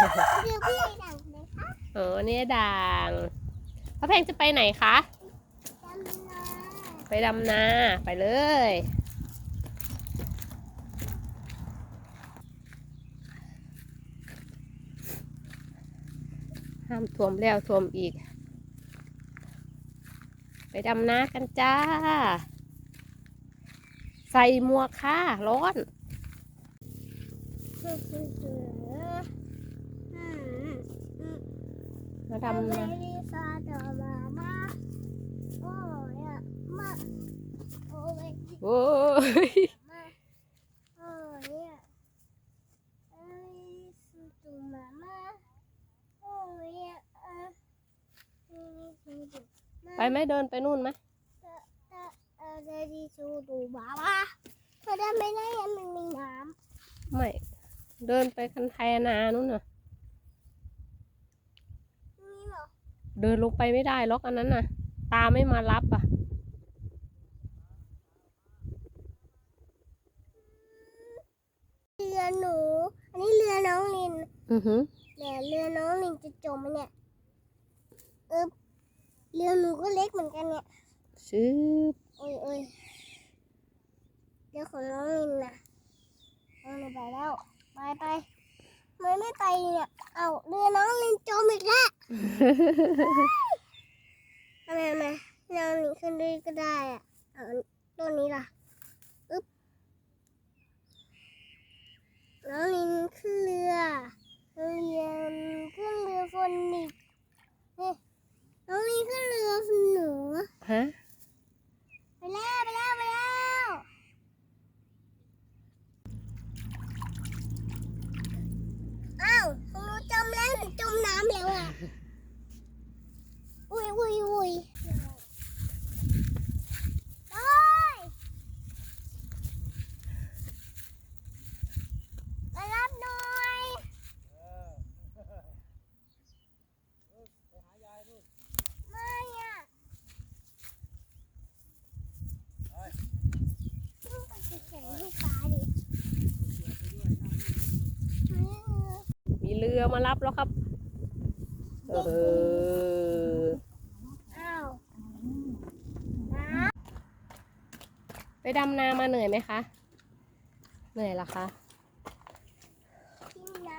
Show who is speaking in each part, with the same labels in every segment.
Speaker 1: คือพี่ดังเลยคะ
Speaker 2: เออนี่ยด่างพระเพงจะไปไหนคะ
Speaker 1: จำนา
Speaker 2: ไปดำนาไปเลย ห้ามท่วมแล้วท่วมอีก ไปดำนากันจ้า ใส่หมวกค่ะ ร้อน
Speaker 1: คือคือคือ
Speaker 2: มาดำนา
Speaker 1: Lady Father Mama โอ้ยอะมาโอ้ย
Speaker 2: โอ้ย
Speaker 1: มาโอ้ยอะเอ้ยสุดมามาโอ้ยอะเอ่อนี่สุดมา
Speaker 2: ไปไหมเดินไปนู่นไหม
Speaker 1: เอ่อเอ่อเอ่อ Lady สุดมามาเธอได้ไม่ได้อะมันมีน้
Speaker 2: ไม่ เดินไปคันไทยนานู่นน่ะำ
Speaker 1: นี่เหรอ
Speaker 2: เดินลงไปไม่ได้ล็อกอันนั้นน่ะ ตาไม่มารับอะ
Speaker 1: เรือหนู อันนี้เรือน้องลิน
Speaker 2: อือหือ
Speaker 1: แต่เรือน้องลิงจะจมไหมเนี่ยเออเรือหนูก็เล็กเหมือนกันเนี่ย
Speaker 2: ซื้อ
Speaker 1: โอ้ยโอ้ยเรือของน้องลินนะน้องลินไปแล้ว ไปไปทำไมไม่ไปเนี่ย เอาเรือน้องลินจมอีกแล้ว ทำไมทำไมน้องลินขึ้นด้วยก็ได้อะเอาต้นนี้ล่ะอึ๊บน้องลินขึ้นเรือน้องลินขึ้นเรือฟนนิกนี่น้องลินขึ้นเรือหนู
Speaker 2: ฮะ
Speaker 1: ไปแล้วไปแล้วไปแล้วอ้าวของหนูจมแล้วหนูจมน้ำแล้วอะ อุ้ยอุ้ยอุ้ยโอ้ยมารับหน่อยไม่อะ ต้องไปเฉยๆให้ฟ้าดิ
Speaker 2: มีเรือมารับแล้วครับ เออ
Speaker 1: อ้าวน้
Speaker 2: ไปดำนามาเหนื่อยไหมคะ เหนื่อยเหรอคะำ
Speaker 1: กินน้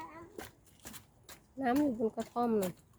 Speaker 2: น้ำอยู่บนกระท่อมน่ะำ